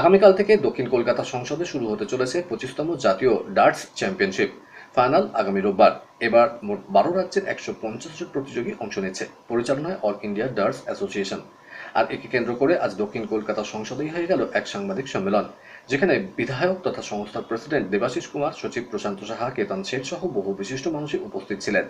আগামীকাল থেকে দক্ষিণ কলকাতা সংসদে শুরু হতে চলেছে পঁচিশতম জাতীয় ডার্টস চ্যাম্পিয়নশিপ। ফাইনাল আগামী রোববার। এবার মোট বারো রাজ্যের একশো পঞ্চাশ জন প্রতিযোগী অংশ নিচ্ছে। পরিচালনায় অল ইন্ডিয়া ডার্টস অ্যাসোসিয়েশন আর একে কেন্দ্র করে আজ দক্ষিণ কলকাতা সংসদেই হয়ে গেল এক সাংবাদিক সম্মেলন, যেখানে বিধায়ক তথা সংস্থার প্রেসিডেন্ট দেবাশিস কুমার, সচিব প্রশান্ত সাহা, কেতন শেঠ সহ বহু বিশিষ্ট মানুষই উপস্থিত ছিলেন।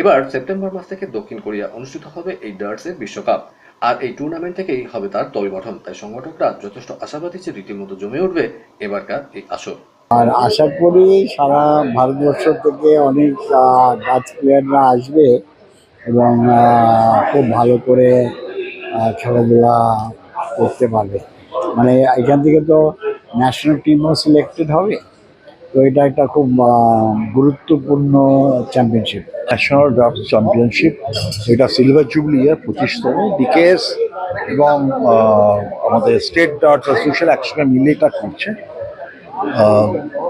এবার সেপ্টেম্বর মাস থেকে দক্ষিণ কোরিয়া অনুষ্ঠিত হবে এই ডার্টসের বিশ্বকাপ। আর এই টুর্নামেন্ট থেকেই হবে তার দল গঠন তাই সংগঠকরা যথেষ্ট আশাবাদী যে রীতিমতো জমে উঠবে এবারকার এই আসর। আর আশা করি সারা ভারতবর্ষ থেকে অনেক ডাচ প্লেয়াররা আসবে এবং খুব ভালো করে খেলাধুলা করতে পারবে। মানে এখান থেকে তো ন্যাশনাল টিমও সিলেক্টেড হবে। তো এটা একটা খুব গুরুত্বপূর্ণ চ্যাম্পিয়নশিপ ন্যাশনাল ডার্টস চ্যাম্পিয়নশিপ এটা সিলভার জুবলি এর পঁচিশতম ডিকেএস এবং আমাদের স্টেট ডার্টস অ্যাসোসিয়েশন একসঙ্গে মিলে এটা করছে।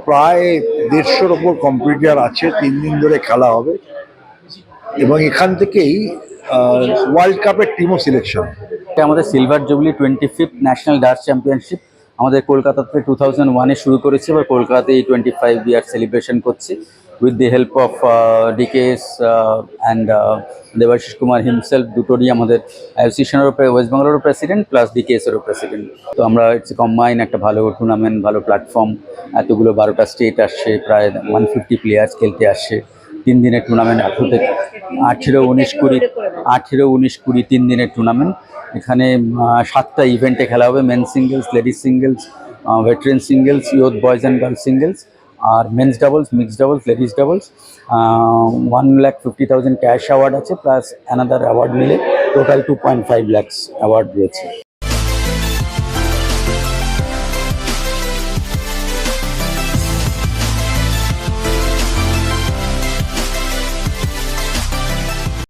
প্রায় দেড়শোর ওপর কম্পিউটার আছে, তিন দিন ধরে খেলা হবে। এবং এখান থেকেই ওয়ার্ল্ড কাপের টিমও সিলেকশন আমাদের silver jubilee twenty fifth national darts championship আমাদের কলকাতাতে টু থাউজেন্ড ওয়ানে শুরু করেছি, এবার কলকাতাতে এই টোয়েন্টি ফাইভ ইয়ার সেলিব্রেশন করছি with the help of DKS and Debashis Kumar himself দুটোরই আমাদের অ্যাসোসিয়েশনেরও ওয়েস্ট বেঙ্গলেরও প্রেসিডেন্ট প্লাস ডিকেএসেরও প্রেসিডেন্ট তো আমরা ইটস কম্বাইন একটা ভালো টুর্নামেন্ট ভালো প্ল্যাটফর্ম এতগুলো বারোটা স্টেট আসছে, প্রায় ওয়ান ফিফটি প্লেয়ার্স খেলতে আসছে। তিন দিনের টুর্নামেন্ট থেকে আঠেরো, উনিশ, কুড়ি, আঠেরো, উনিশ, কুড়ি, তিন দিনের টুর্নামেন্ট এখানে সাতটা ইভেন্টে খেলা হবে। Men singles ladies singles veteran singles youth boys and girls singles R men's doubles mixed doubles ladies doubles one lakh fifty thousand cash award আছে প্লাস অ্যানাদার অ্যাওয়ার্ড মিলে total two point five lakhs award রয়েছে।